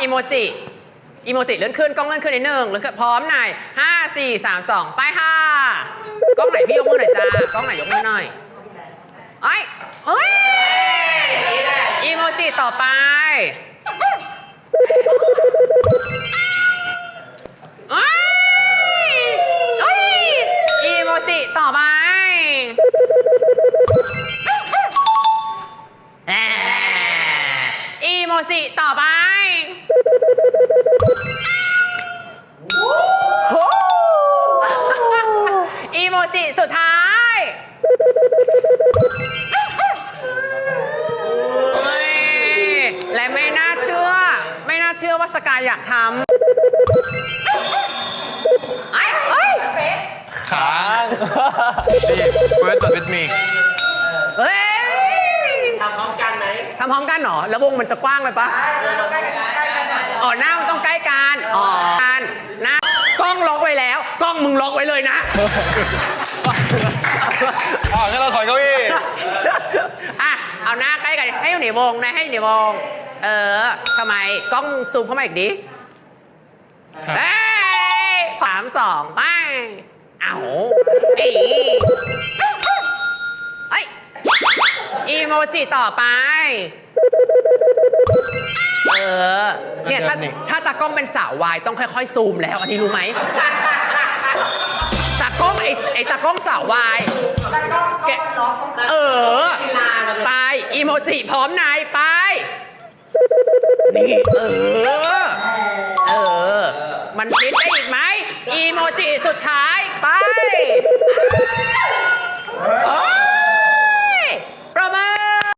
อีโมจิอีโมจิเลื่อนขึ้นกล้องเลื่อนขึ้นนิดนึงเลื่อนขึ้นพร้อมหน่อยห้าสี่สามสองไปค่ะกล้องไหนพี่ยกมือหน่อยจ้ากล้องไหนยกมือหน่อยเอ้เอ้ยอีโมจิต่อไปเอ้ยเอ้อีโมจิต่อไป จิต่อไปอีโมจิสุดท้ายเฮ้ยและไม่น่าเชื่อ ไม่น่าเชื่อว่าสกายอยากทำไอ้เฮ้ยค้างนี่เฟิร์สตัดวิดมี เฮ้ย ทำพร้อมกันไหม ทำ พร้อมกันเหรอ แล้ววงมันจะกว้างไปปะใกล้ใกล้กันหน่อยอ๋อหน้ามันต้องใกล้กันอ๋อกันหน้ากล้องล็อกไว้แล้ว กล้องมึงล็อกไว้เลยนะ อ๋องั้นเราถอยเก้าอี้อะ เอาหน้าใกล้กันให้อยู่ในวงนะให้อยู่ในวง เออทำไมกล้องซูมเข้ามาอีกดิเฮ้ยสามสองไปเอา อีโมจิต่อไป เออ เนี่ยถ้าถ้าตากล้องเป็นสาววายต้องค่อย ๆ ซูมแล้วอันนี้รู้ไหม ตากล้องไอ้ไอ้ตากล้องสาววาย แล้วก็ก็ล็อกตรงนั้นเออกีฬาเลยไป อีโมจิพร้อมนายไป นี่ เออ เออ มันคิดได้อีกไหม อีโมจิสุดท้ายไป